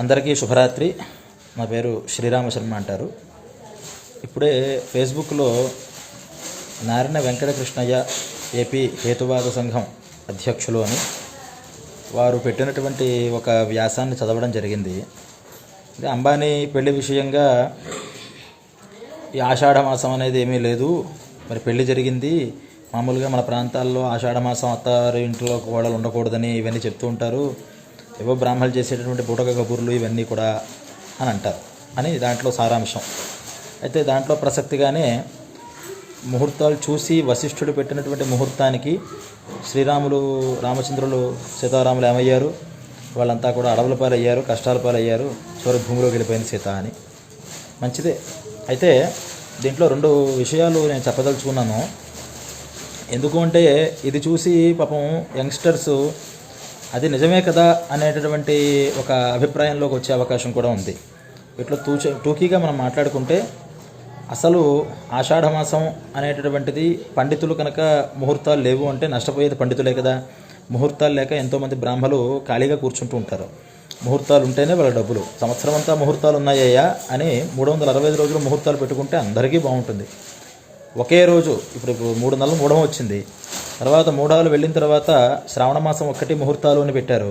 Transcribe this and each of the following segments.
అందరికీ శుభరాత్రి. నా పేరు శ్రీరామ శర్మ అంటారు. ఇప్పుడే ఫేస్బుక్లో నారాయణ వెంకటకృష్ణయ్య ఏపీ హేతువాద సంఘం అధ్యక్షులు అని వారు పెట్టినటువంటి ఒక వ్యాసాన్ని చదవడం జరిగింది. ఇది అంబానీ పెళ్ళి విషయంగా ఈ ఆషాఢ మాసం అనేది ఏమీ లేదు. మరి పెళ్ళి జరిగింది. మామూలుగా మన ప్రాంతాల్లో ఆషాఢమాసం అత్తారు ఇంట్లో కోడలు ఉండకూడదని ఇవన్నీ చెప్తూ ఉంటారు. ఏవో బ్రాహ్మణులు చేసేటటువంటి బుటక కబుర్లు ఇవన్నీ కూడా అని అంటారు. అని దాంట్లో సారాంశం. అయితే దాంట్లో ప్రసక్తిగానే ముహూర్తాలు చూసి వశిష్ఠుడు పెట్టినటువంటి ముహూర్తానికి శ్రీరాములు రామచంద్రులు సీతారాములు ఏమయ్యారు? వాళ్ళంతా కూడా అడవుల పాలయ్యారు కష్టాల పాలయ్యారు చివరి భూమిలోకి వెళ్ళిపోయింది సీత అని. మంచిదే. అయితే దీంట్లో రెండు విషయాలు నేను చెప్పదలుచుకున్నాను. ఎందుకు అంటే ఇది చూసి పాపం యంగ్స్టర్స్ అది నిజమే కదా అనేటటువంటి ఒక అభిప్రాయంలోకి వచ్చే అవకాశం కూడా ఉంది. ఇట్లా తూచ టూకీగా మనం మాట్లాడుకుంటే అసలు ఆషాఢమాసం అనేటటువంటిది పండితులు కనుక ముహూర్తాలు లేవు అంటే నష్టపోయేది పండితులే కదా. ముహూర్తాలు లేక ఎంతోమంది బ్రాహ్మలు ఖాళీగా కూర్చుంటూ ఉంటారు. ముహూర్తాలు ఉంటేనే వాళ్ళ డబ్బులు. సంవత్సరం అంతా ముహూర్తాలు ఉన్నాయ్యా అని మూడు వందల అరవై ఐదు రోజులు ముహూర్తాలు పెట్టుకుంటే అందరికీ బాగుంటుంది. ఒకే రోజు ఇప్పుడు ఇప్పుడు మూడు నెలలు మూడవ వచ్చింది. తర్వాత మూడాలు వెళ్ళిన తర్వాత శ్రావణ మాసం ఒక్కటి ముహూర్తాలు అని పెట్టారు.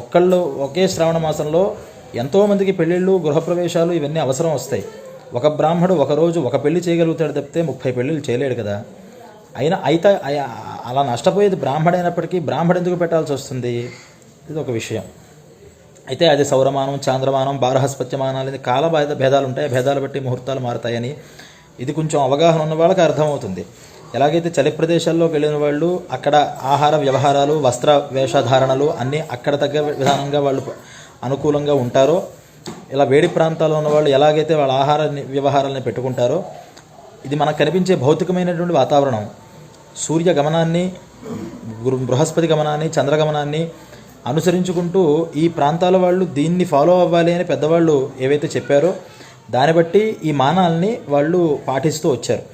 ఒక్కళ్ళు ఒకే శ్రావణ మాసంలో ఎంతోమందికి పెళ్ళిళ్ళు గృహప్రవేశాలు ఇవన్నీ అవసరం వస్తాయి. ఒక బ్రాహ్మడు ఒకరోజు ఒక పెళ్ళి చేయగలుగుతాడు తప్పితే ముప్పై పెళ్ళిళ్ళు చేయలేడు కదా. అయినా అయితే అలా నష్టపోయేది బ్రాహ్మడైనప్పటికీ బ్రాహ్మడు ఎందుకు పెట్టాల్సి వస్తుంది? ఇది ఒక విషయం. అయితే అది సౌరమానం చాంద్రమానం బారహస్పత్యమానాలు ఇది కాల భేదాలు ఉంటాయి. భేదాలు బట్టి ముహూర్తాలు మారుతాయని ఇది కొంచెం అవగాహన ఉన్న వాళ్ళకి అర్థమవుతుంది. ఎలాగైతే చలి ప్రదేశాల్లోకి వెళ్ళిన వాళ్ళు అక్కడ ఆహార వ్యవహారాలు వస్త్ర వేషధారణలు అన్నీ అక్కడ తగ్గ విధానంగా వాళ్ళు అనుకూలంగా ఉంటారో ఇలా వేడి ప్రాంతాల్లో ఉన్న వాళ్ళు ఎలాగైతే వాళ్ళ ఆహార వ్యవహారాలని పెట్టుకుంటారో ఇది మనకు కనిపించే భౌతికమైనటువంటి వాతావరణం. సూర్య గమనాన్ని బృహస్పతి గమనాన్ని చంద్రగమనాన్ని అనుసరించుకుంటూ ఈ ప్రాంతాల వాళ్ళు దీన్ని ఫాలో అవ్వాలి అని పెద్దవాళ్ళు ఏవైతే చెప్పారో దాన్ని బట్టి ఈ మానాల్ని వాళ్ళు పాటిస్తూ వచ్చారు.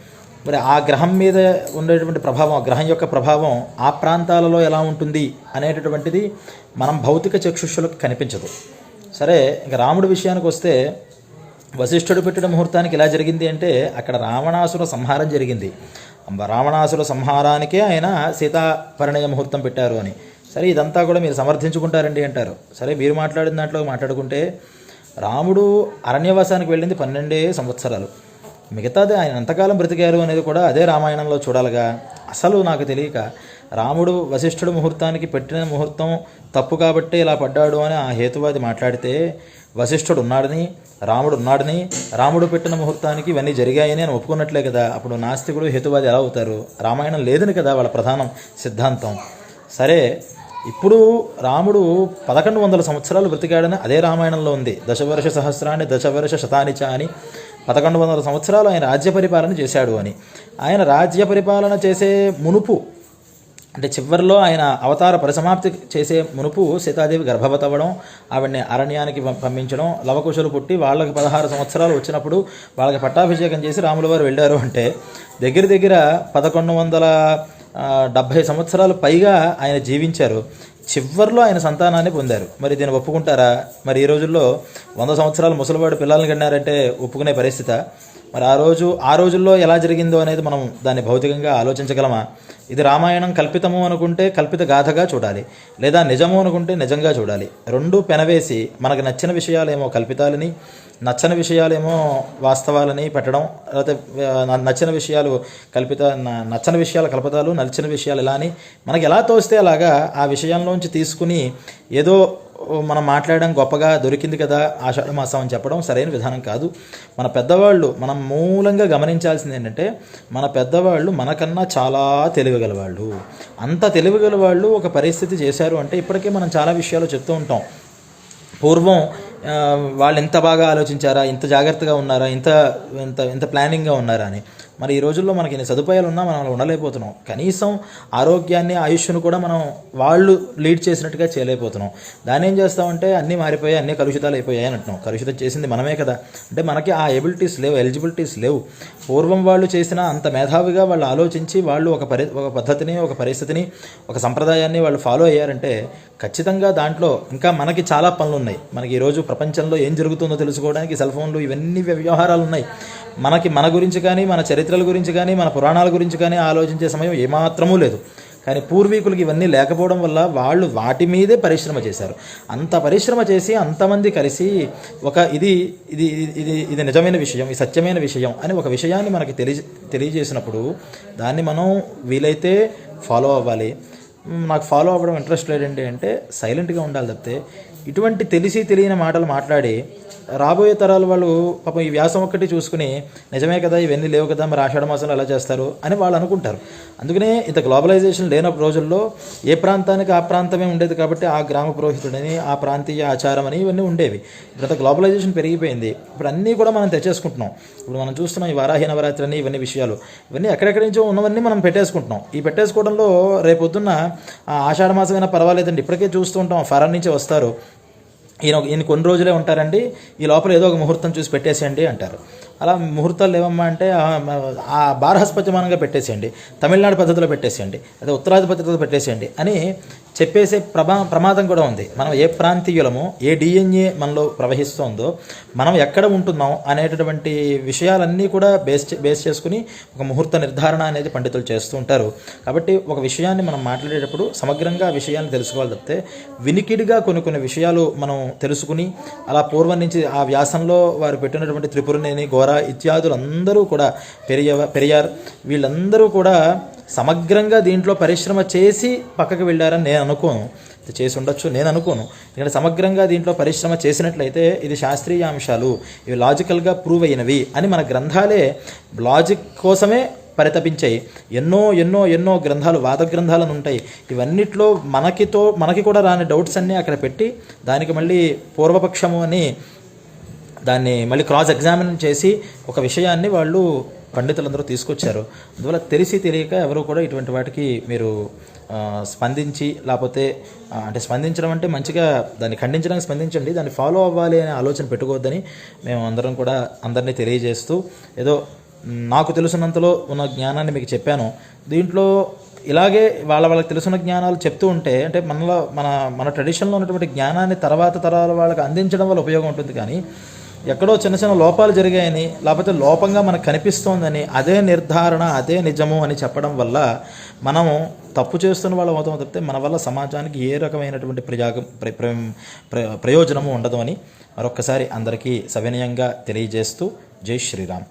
మరి ఆ గ్రహం మీద ఉండేటువంటి ప్రభావం గ్రహం యొక్క ప్రభావం ఆ ప్రాంతాలలో ఎలా ఉంటుంది అనేటటువంటిది మనం భౌతిక చక్షుషులకు కనిపించదు. సరే ఇంకా రాముడి విషయానికి వస్తే వశిష్ఠుడు పెట్టిన ముహూర్తానికి ఎలా జరిగింది అంటే అక్కడ రావణాసుర సంహారం జరిగింది. రావణాసుర సంహారానికే ఆయన సీతా పరిణయ ముహూర్తం పెట్టారు అని. సరే ఇదంతా కూడా మీరు సమర్థించుకుంటారండి అంటారు. సరే మీరు మాట్లాడిన దాంట్లో మాట్లాడుకుంటే రాముడు అరణ్యవాసానికి వెళ్ళింది పన్నెండే సంవత్సరాలు. మిగతాది ఆయన ఎంతకాలం బ్రతికారు అనేది కూడా అదే రామాయణంలో చూడాలిగా. అసలు నాకు తెలియక రాముడు వశిష్ఠుడు ముహూర్తానికి పెట్టిన ముహూర్తం తప్పు కాబట్టి ఇలా పడ్డాడు అని ఆ హేతువాది మాట్లాడితే వశిష్ఠుడు ఉన్నాడని రాముడు ఉన్నాడని రాముడు పెట్టిన ముహూర్తానికి ఇవన్నీ జరిగాయని అని ఒప్పుకున్నట్లే కదా. అప్పుడు నాస్తికుడు హేతువాది ఎలా అవుతారు? రామాయణం లేదని కదా వాళ్ళ ప్రధానం సిద్ధాంతం. సరే ఇప్పుడు రాముడు పదకొండు వందల సంవత్సరాలు బ్రతికాడని అదే రామాయణంలో ఉంది. దశవర్ష సహస్రాన్ని దశవర్ష శతానిచ అని పదకొండు వందల సంవత్సరాలు ఆయన రాజ్య పరిపాలన చేశాడు అని. ఆయన రాజ్య పరిపాలన చేసే మునుపు అంటే చివరిలో ఆయన అవతార పరిసమాప్తి చేసే మునుపు సీతాదేవి గర్భవతవ్వడం ఆవిడని అరణ్యానికి పంపించడం లవకుశలు పుట్టి వాళ్ళకి పదహారు సంవత్సరాలు వచ్చినప్పుడు వాళ్ళకి పట్టాభిషేకం చేసి రాముల వారు వెళ్ళారు అంటే దగ్గర దగ్గర పదకొండు వందల డెబ్భై సంవత్సరాలు పైగా ఆయన జీవించారు. చివరిలో ఆయన సంతానాన్ని పొందారు. మరి దీన్ని ఒప్పుకుంటారా? మరి ఈ రోజుల్లో వంద సంవత్సరాలు ముసలివాడు పిల్లల్ని కన్నారంటే ఒప్పుకునే పరిస్థితి? మరి ఆ రోజు ఆ రోజుల్లో ఎలా జరిగిందో అనేది మనం దాన్ని భౌతికంగా ఆలోచించగలమా? ఇది రామాయణం కల్పితము అనుకుంటే కల్పిత గాథగా చూడాలి లేదా నిజము అనుకుంటే నిజంగా చూడాలి. రెండు పెనవేసి మనకు నచ్చిన విషయాలేమో కల్పితాలని నచ్చని విషయాలేమో వాస్తవాలని పెట్టడం లేకపోతే నచ్చిన విషయాలు కల్పిత నచ్చని విషయాలు కల్పితాలు నచ్చిన విషయాలు ఇలా అని మనకి ఎలా తోస్తే అలాగా ఆ విషయంలోంచి తీసుకుని ఏదో మనం మాట్లాడడం గొప్పగా దొరికింది కదా ఆషాఢ మాసం అని చెప్పడం సరైన విధానం కాదు. మన పెద్దవాళ్ళు మనం మూలంగా గమనించాల్సింది ఏంటంటే మన పెద్దవాళ్ళు మనకన్నా చాలా తెలివిగల వాళ్ళు అంత తెలివిగల వాళ్ళు ఒక పరిస్థితి చేశారు అంటే ఇప్పటికే మనం చాలా విషయాలు చెప్తూ ఉంటాం. పూర్వం వాళ్ళు ఎంత బాగా ఆలోచించారా ఇంత జాగ్రత్తగా ఉన్నారా ఇంత ఇంత ఇంత ప్లానింగ్గా ఉన్నారా అని. మరి ఈ రోజుల్లో మనకి ఇన్ని సదుపాయాలు ఉన్నా మనం అలా ఉండలేకపోతున్నాం. కనీసం ఆరోగ్యాన్ని ఆయుష్ను కూడా మనం వాళ్ళు లీడ్ చేసినట్టుగా చేయలేకపోతున్నాం. దాన్ని ఏం చేస్తామంటే అన్నీ మారిపోయాయి అన్నీ కలుషితాలు అయిపోయాయి అని అంటున్నాం. కలుషితం చేసింది మనమే కదా. అంటే మనకి ఆ ఎబిలిటీస్ లేవు ఎలిజిబిలిటీస్ లేవు. పూర్వం వాళ్ళు చేసిన అంత మేధావిగా వాళ్ళు ఆలోచించి వాళ్ళు ఒక పరి ఒక పద్ధతిని ఒక పరిస్థితిని ఒక సంప్రదాయాన్ని వాళ్ళు ఫాలో అయ్యారంటే ఖచ్చితంగా దాంట్లో ఇంకా మనకి చాలా పనులు ఉన్నాయి మనకి ఈరోజు ప్రపంచంలో ఏం జరుగుతుందో తెలుసుకోవడానికి సెల్ ఫోన్లు ఇవన్నీ వ్యవహారాలు ఉన్నాయి మనకి మన గురించి కానీ మన చరిత్రల గురించి కానీ మన పురాణాల గురించి కానీ ఆలోచించే సమయం ఏమాత్రమూ లేదు. కానీ పూర్వీకులకి ఇవన్నీ లేకపోవడం వల్ల వాళ్ళు వాటి మీదే పరిశ్రమ చేశారు. అంత పరిశ్రమ చేసి అంతమంది కలిసి ఒక ఇది ఇది ఇది- ఇది నిజమైన విషయం ఇది సత్యమైన విషయం అని ఒక విషయాన్ని మనకి తెలియ తెలియజేసినప్పుడు దాన్ని మనం వీలైతే ఫాలో అవ్వాలి. నాకు ఫాలో అవ్వడం ఇంట్రెస్ట్ లేదండి అంటే సైలెంట్గా ఉండాలి తప్పితే ఇటువంటి తెలిసి తెలియని మాటలు మాట్లాడి రాబోయే తరాల వాళ్ళు పాపం ఈ వ్యాసం ఒక్కటి చూసుకుని నిజమే కదా ఇవన్నీ లేవు కదా మరి ఆషాఢ మాసంలో ఎలా చేస్తారు? అని వాళ్ళు అనుకుంటారు. అందుకనే ఇంత గ్లోబలైజేషన్ లేనప్పుడు రోజుల్లో ఏ ప్రాంతానికి ఆ ప్రాంతమే ఉండేది కాబట్టి ఆ గ్రామ పురోహితుడని ఆ ప్రాంతీయ ఆచారం అని ఇవన్నీ ఉండేవి. ఇప్పుడు గ్లోబలైజేషన్ పెరిగిపోయింది. ఇప్పుడు అన్నీ కూడా మనం తెచ్చేసుకుంటున్నాం. ఇప్పుడు మనం చూస్తున్నాం ఈ వారాహి నవరాత్రి అని ఇవన్నీ విషయాలు. ఇవన్నీ ఎక్కడెక్కడి నుంచో ఉన్నవన్నీ మనం పెట్టేసుకుంటున్నాం. ఈ పెట్టేసుకోవడంలో రేపొద్దున్న ఆ ఆషాఢ మాసమైనా పర్వాలేదండి. ఇప్పటికే చూస్తూ ఉంటాం. ఫారెన్ నుంచి వస్తారు. ఈయన ఈయన కొన్ని రోజులే ఉంటారండి. ఈ లోపల ఏదో ఒక ముహూర్తం చూసి పెట్టేసేయండి అంటారు. అలా ముహూర్తాలు ఏమమ్మా అంటే ఆ, ఆ బారహస్పత్యమానంగా పెట్టేసేయండి. తమిళనాడు పద్ధతిలో పెట్టేసేయండి. అదే ఉత్తరాది పద్ధతిలో పెట్టేసేయండి అని చెప్పేసే ప్రమా ప్రమాదం కూడా ఉంది. మనం ఏ ప్రాంతీయులమో ఏ డిఎన్ఏ మనలో ప్రవహిస్తోందో మనం ఎక్కడ ఉంటున్నాం అనేటటువంటి విషయాలన్నీ కూడా బేస్ చే- బేస్ చేసుకుని ఒక ముహూర్త నిర్ధారణ అనేది పండితులు చేస్తూ ఉంటారు. కాబట్టి ఒక విషయాన్ని మనం మాట్లాడేటప్పుడు సమగ్రంగా ఆ విషయాన్ని తెలుసుకోవాలి తప్పితే వినికిడిగా కొన్ని కొన్ని విషయాలు మనం తెలుసుకుని అలా పూర్వం నుంచి ఆ వ్యాసంలో వారు పెట్టినటువంటి త్రిపురనేని గోరా ఇత్యాదులు అందరూ కూడా పెరియ పెరియార్ వీళ్ళందరూ కూడా సమగ్రంగా దీంట్లో పరిశ్రమ చేసి పక్కకు వెళ్ళారని నేను అనుకోను. చేసి ఉండొచ్చు నేను అనుకోను. ఎందుకంటే సమగ్రంగా దీంట్లో పరిశ్రమ చేసినట్లయితే ఇది శాస్త్రీయ అంశాలు. ఇవి లాజికల్గా ప్రూవ్ అయినవి అని మన గ్రంథాలే లాజిక్ కోసమే పరితపించాయి. ఎన్నో ఎన్నో ఎన్నో గ్రంథాలు వాద గ్రంథాలను ఉంటాయి. ఇవన్నిట్లో మనకితో మనకి కూడా రాని డౌట్స్ అన్నీ అక్కడ పెట్టి దానికి మళ్ళీ పూర్వపక్షము అని దాన్ని మళ్ళీ క్రాస్ ఎగ్జామిన్ చేసి ఒక విషయాన్ని వాళ్ళు పండితులందరూ తీసుకొచ్చారు. అందువల్ల తెలిసి తెలియక ఎవరు కూడా ఇటువంటి వాటికి మీరు స్పందించి లేకపోతే అంటే స్పందించడం అంటే మంచిగా దాన్ని ఖండించడానికి స్పందించండి. దాన్ని ఫాలో అవ్వాలి అనే ఆలోచన పెట్టుకోవద్దని మేము అందరం కూడా అందరినీ తెలియజేస్తూ ఏదో నాకు తెలిసినంతలో ఉన్న జ్ఞానాన్ని మీకు చెప్పాను. దీంట్లో ఇలాగే వాళ్ళ వాళ్ళకి తెలుసున్న జ్ఞానాలు చెప్తూ ఉంటే అంటే మనలో మన మన ట్రెడిషన్లో ఉన్నటువంటి జ్ఞానాన్ని తర్వాత తరాల వాళ్ళకి అందించడం వల్ల ఉపయోగం ఉంటుంది కానీ ఎక్కడో చిన్న చిన్న లోపాలు జరిగాయని లేకపోతే లోపంగా మనకు కనిపిస్తోందని అదే నిర్ధారణ అదే నిజము అని చెప్పడం వల్ల మనం తప్పు చేస్తున్న వాళ్ళం అవుతాం తప్పితే మన వల్ల సమాజానికి ఏ రకమైనటువంటి ప్రయోగం ప్ర- ప్ర- ప్రయోజనము ఉండదు అని మరొక్కసారి అందరికీ సవినయంగా తెలియజేస్తూ జై శ్రీరామ్.